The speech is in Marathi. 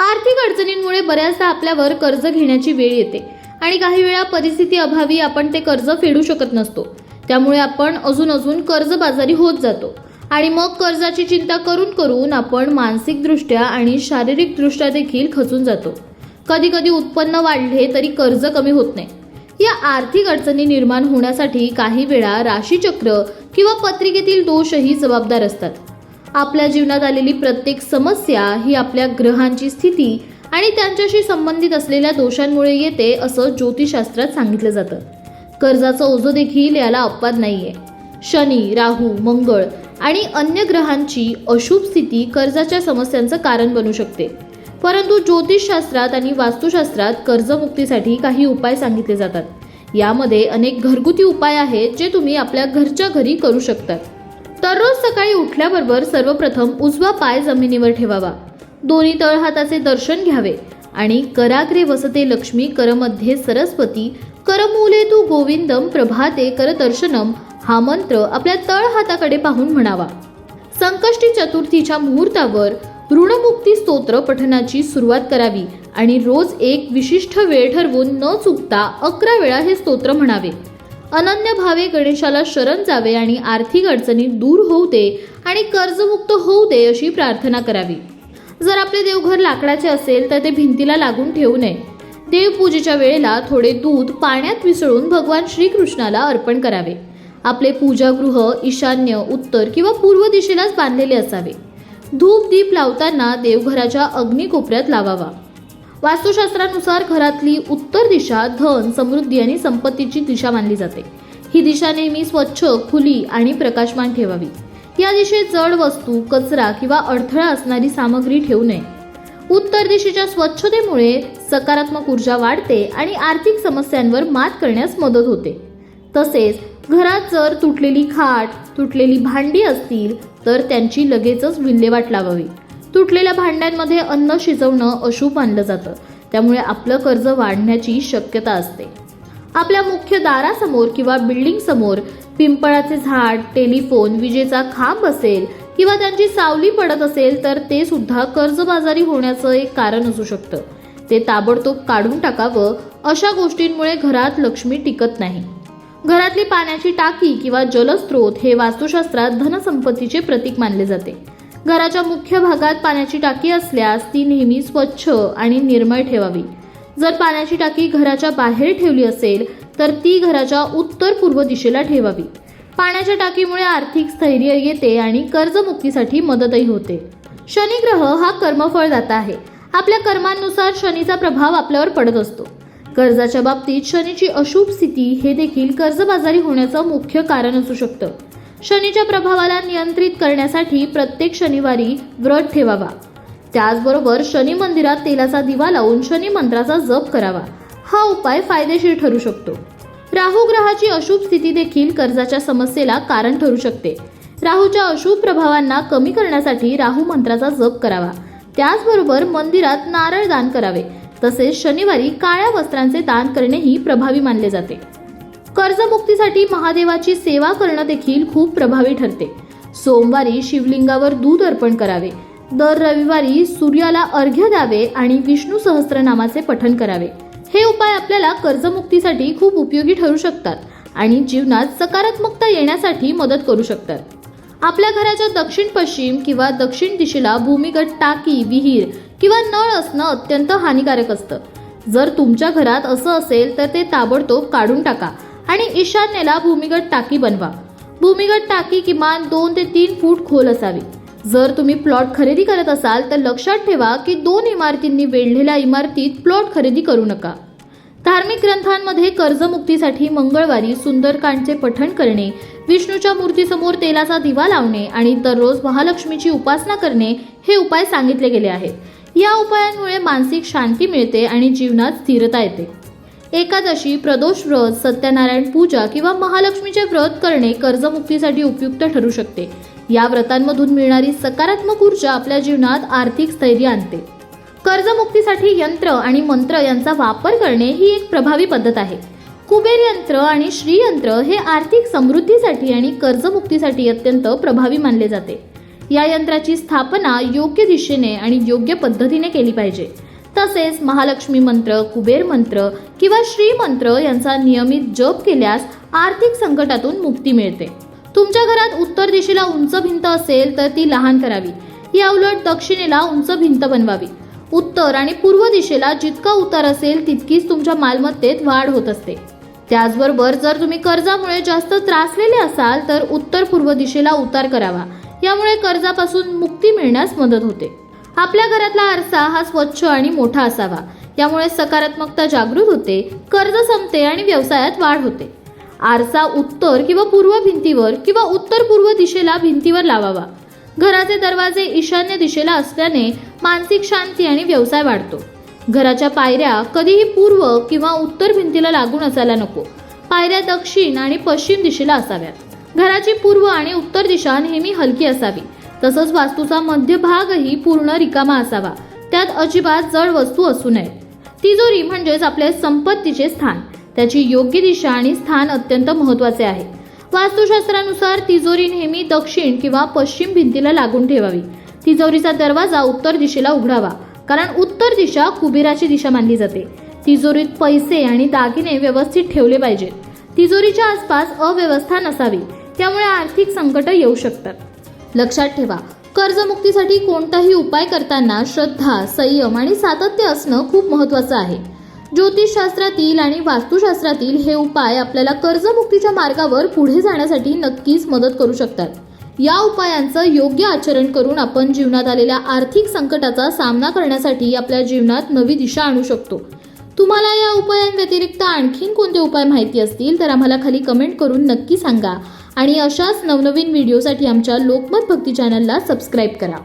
आर्थिक अडचणींमुळे बऱ्याचदा आपल्यावर कर्ज घेण्याची वेळ येते आणि काही वेळा परिस्थिती अभावी आपण ते कर्ज फेडू शकत नसतो. त्यामुळे आपण अजून अजून कर्जबाजारी होत जातो. आणि मग कर्जाची चिंता करून करून आपण मानसिकदृष्ट्या आणि शारीरिकदृष्ट्या देखील खचून जातो. कधी कधी उत्पन्न वाढले तरी कर्ज कमी होत नाही. या आर्थिक अडचणी निर्माण होण्यासाठी काही वेळा राशीचक्र किंवा पत्रिकेतील दोषही जबाबदार असतात. आपल्या जीवनात आलेली प्रत्येक समस्या ही आपल्या ग्रहांची स्थिती आणि त्यांच्याशी संबंधित असलेल्या दोषांमुळे येते असं ज्योतिषशास्त्रात सांगितलं जातं. कर्जाचं ओझं देखील याला अपवाद नाहीये. शनी राहू मंगळ आणि अन्य ग्रहांची अशुभ स्थिती कर्जाच्या समस्यांचं कारण बनू शकते. परंतु ज्योतिषशास्त्रात आणि वास्तुशास्त्रात कर्जमुक्तीसाठी काही उपाय सांगितले जातात. यामध्ये अनेक घरगुती उपाय आहेत जे तुम्ही आपल्या घरच्या घरी करू शकतात. दररोज सकाळी उठल्याबरोबर सर्वप्रथम उजवा पाय जमिनीवर ठेवावा. दोन्ही तळहाताचे दर्शन घ्यावे. आणि कराग्रे वसते लक्ष्मी करमध्ये सरस्वती करमूले तू गोविंदम प्रभाते करदर्शनम हा मंत्र आपल्या तळहाताकडे पाहून म्हणावा. संकष्टी चतुर्थीच्या मुहूर्तावर ऋणमुक्ती स्तोत्र पठणाची सुरुवात करावी आणि रोज एक विशिष्ट वेळ ठरवून न चुकता अकरा वेळा हे स्तोत्र म्हणावे. अनन्य भावे गणेशाला शरण जावे आणि आर्थिक अडचणी दूर होऊ दे आणि कर्जमुक्त होऊ दे अशी प्रार्थना करावी. जर आपले देवघर लाकडाचे असेल तर ते भिंतीला लागून ठेवू नये. देवपूजेच्या वेळेला थोडे दूध पाण्यात मिसळून भगवान श्रीकृष्णाला अर्पण करावे. आपले पूजागृह ईशान्य उत्तर किंवा पूर्व दिशेलाच बांधलेले असावे. धूप दीप लावताना देवघराच्या अग्निकोपऱ्यात लावावा. वास्तुशास्त्रानुसार घरातली उत्तर दिशा धन समृद्धी आणि संपत्तीची दिशा मानली जाते. ही दिशा नेहमी स्वच्छ खुली आणि प्रकाशमान ठेवावी. या दिशेत जड वस्तू कचरा किंवा अडथळा असणारी सामग्री ठेवू नये. उत्तर दिशेच्या स्वच्छतेमुळे सकारात्मक ऊर्जा वाढते आणि आर्थिक समस्यांवर मात करण्यास मदत होते. तसेच घरात जर तुटलेली खाट तुटलेली भांडी असतील तर त्यांची लगेचच विल्हेवाट लावावी. तुटलेल्या भांड्यांमध्ये अन्न शिजवणं अशुभ मानलं जातं. त्यामुळे आपलं कर्ज वाढण्याची शक्यता असते. आपल्या मुख्य दारासमोर किंवा बिल्डिंग समोर पिंपळाचे झाड टेलिफोन विजेचा खांब असेल किंवा त्यांची सावली पडत असेल तर ते सुद्धा कर्जबाजारी होण्याचं एक कारण असू शकतं. ते ताबडतोब काढून टाकावं अशा गोष्टींमुळे घरात लक्ष्मी टिकत नाही. घरातली पाण्याची टाकी किंवा जलस्रोत हे वास्तुशास्त्रात धनसंपत्तीचे प्रतीक मानले जाते. घराच्या मुख्य भागात पाण्याची टाकी असल्यास ती नेहमी स्वच्छ आणि निर्मळ ठेवावी. जर पाण्याची टाकी घराच्या बाहेर ठेवली असेल तर ती घराच्या उत्तर पूर्व दिशेला ठेवावी. पाण्याच्या टाकीमुळे आर्थिक स्थैर्य येते आणि कर्जमुक्तीसाठी मदतही होते. शनी ग्रह हा कर्मफळदाता आहे. आपल्या कर्मांनुसार शनीचा प्रभाव आपल्यावर पडत असतो. कर्जाच्या बाबतीत शनीची अशुभ स्थिती हे देखील कर्जबाजारी होण्याचं मुख्य कारण असू शकतं. शनीच्या प्रभावाला नियंत्रित करण्यासाठी प्रत्येक शनिवारी व्रत ठेवावा. त्याचबरोबर शनी मंदिरात तेलाचा दिवा लावून शनी मंत्राचा जप करावा. हा उपाय फायदेशीर ठरू शकतो. राहू ग्रहाची अशुभ स्थिती देखील कर्जाच्या समस्येला कारण ठरू शकते. राहूच्या अशुभ प्रभावांना कमी करण्यासाठी राहू मंत्राचा जप करावा. त्याचबरोबर मंदिरात नारळ दान करावे. तसेच शनिवारी काळ्या वस्त्रांचे दान करणेही प्रभावी मानले जाते. कर्जमुक्तीसाठी महादेवाची सेवा करणं देखील खूप प्रभावी ठरते. सोमवारी शिवलिंगावर दूध अर्पण करावे. दर रविवारी सूर्याला अर्घ्य द्यावे आणि विष्णू सहस्त्रनामाचे पठण करावे. हे उपाय आपल्याला कर्जमुक्तीसाठी खूप उपयोगी ठरू शकतात आणि जीवनात सकारात्मकता येण्यासाठी मदत करू शकतात. आपल्या घराच्या दक्षिण पश्चिम किंवा दक्षिण दिशेला भूमिगत टाकी विहीर किंवा नळ असणं अत्यंत हानिकारक असतं. जर तुमच्या घरात असं असेल तर ते ताबडतोब काढून टाका. आणि ईशान्येला भूमिगत टाकी बनवा. भूमिगत टाकी किमान दोन ते तीन फूट खोल असावी. जर तुम्ही प्लॉट खरेदी करत असाल तर लक्षात ठेवा की दोन इमारतींनी वेढलेल्या इमारतीत प्लॉट खरेदी करू नका. धार्मिक ग्रंथांमध्ये कर्जमुक्तीसाठी मंगळवारी सुंदरकांडचे पठण करणे विष्णूच्या मूर्तीसमोर तेलाचा दिवा लावणे आणि दररोज महालक्ष्मीची उपासना करणे हे उपाय सांगितले गेले आहेत. या उपायांमुळे मानसिक शांती मिळते आणि जीवनात स्थिरता येते. एकादशी प्रदोष व्रत सत्यनारायण पूजा किंवा महालक्ष्मीचे व्रत करणे कर्जमुक्तीसाठी उपयुक्त ठरू शकते. या व्रतांमधून मिळणारी सकारात्मक ऊर्जा आपल्या जीवनात आर्थिक स्थैर्य आणते. कर्जमुक्तीसाठी यंत्र आणि मंत्र यांचा वापर करणे ही एक प्रभावी पद्धत आहे. कुबेर यंत्र आणि श्रीयंत्र हे आर्थिक समृद्धीसाठी आणि कर्जमुक्तीसाठी अत्यंत प्रभावी मानले जाते. या यंत्राची स्थापना योग्य दिशेने आणि योग्य पद्धतीने केली पाहिजे. तसेच महालक्ष्मी मंत्र कुबेर मंत्र किंवा श्री मंत्र यांचा नियमित जप केल्यास आर्थिक संकटातून मुक्ती मिळते. तुमच्या घरात उत्तर दिशेला उंच भिंत असेल तर ती लहान करावी. या उलट दक्षिणेला उंच भिंत बनवावी. उत्तर आणि पूर्व दिशेला जितका उतार असेल तितकीच तुमच्या मालमत्तेत वाढ होत असते. त्याचबरोबर जर तुम्ही कर्जामुळे जास्त त्रासलेले असाल तर उत्तर पूर्व दिशेला उतार करावा. यामुळे कर्जापासून मुक्ती मिळण्यास मदत होते. आपल्या घरातला आरसा हा स्वच्छ आणि मोठा असावा. यामुळे सकारात्मकता जागृत होते कर्ज संपते आणि व्यवसायात वाढ होते. आरसा उत्तर किंवा पूर्व भिंतीवर किंवा उत्तर पूर्व दिशेला भिंतीवर लावावा. घराचे दरवाजे ईशान्य दिशेला असल्याने मानसिक शांती आणि व्यवसाय वाढतो. घराच्या पायऱ्या कधीही पूर्व किंवा उत्तर भिंतीला लागून असायला नको. पायऱ्या दक्षिण आणि पश्चिम दिशेला असाव्यात. घराची पूर्व आणि उत्तर दिशा नेहमी हलकी असावी. तसंच वास्तूचा मध्यभागही पूर्ण रिकामा असावा. त्यात अजिबात जड वस्तू असू नये. तिजोरी म्हणजेच आपले संपत्तीचे स्थान. त्याची योग्य दिशा आणि स्थान अत्यंत महत्त्वाचे आहे. वास्तुशास्त्रानुसार तिजोरी नेहमी दक्षिण किंवा पश्चिम भिंतीला लागून ठेवावी. तिजोरीचा दरवाजा उत्तर दिशेला उघडावा कारण उत्तर दिशा कुबेराची दिशा मानली जाते. तिजोरीत पैसे आणि दागिने व्यवस्थित ठेवले पाहिजेत. तिजोरीच्या आसपास अव्यवस्था नसावी त्यामुळे आर्थिक संकट येऊ शकतात. लक्षात ठेवा. कर्जमुक्तीसाठी कोणताही उपाय करताना श्रद्धा संयम आणि सातत्य असणं खूप महत्वाचं आहे. ज्योतिषशास्त्रातील आणि वास्तुशास्त्रातील हे उपाय आपल्याला कर्जमुक्तीच्या मार्गावर पुढे जाण्यासाठी नक्कीच मदत करू शकतात. या उपायांचं योग्य आचरण करून आपण जीवनात आलेल्या आर्थिक संकटाचा सामना करण्यासाठी आपल्या जीवनात नवी दिशा आणू शकतो. तुम्हाला या उपायांव्यतिरिक्त आणखीन कोणते उपाय माहिती असतील तर आम्हाला खाली कमेंट करून नक्की सांगा. आणि अशाच नवनवीन व्हिडिओसाठी आमच्या लोकमत भक्ती चॅनलला सबस्क्राईब करा.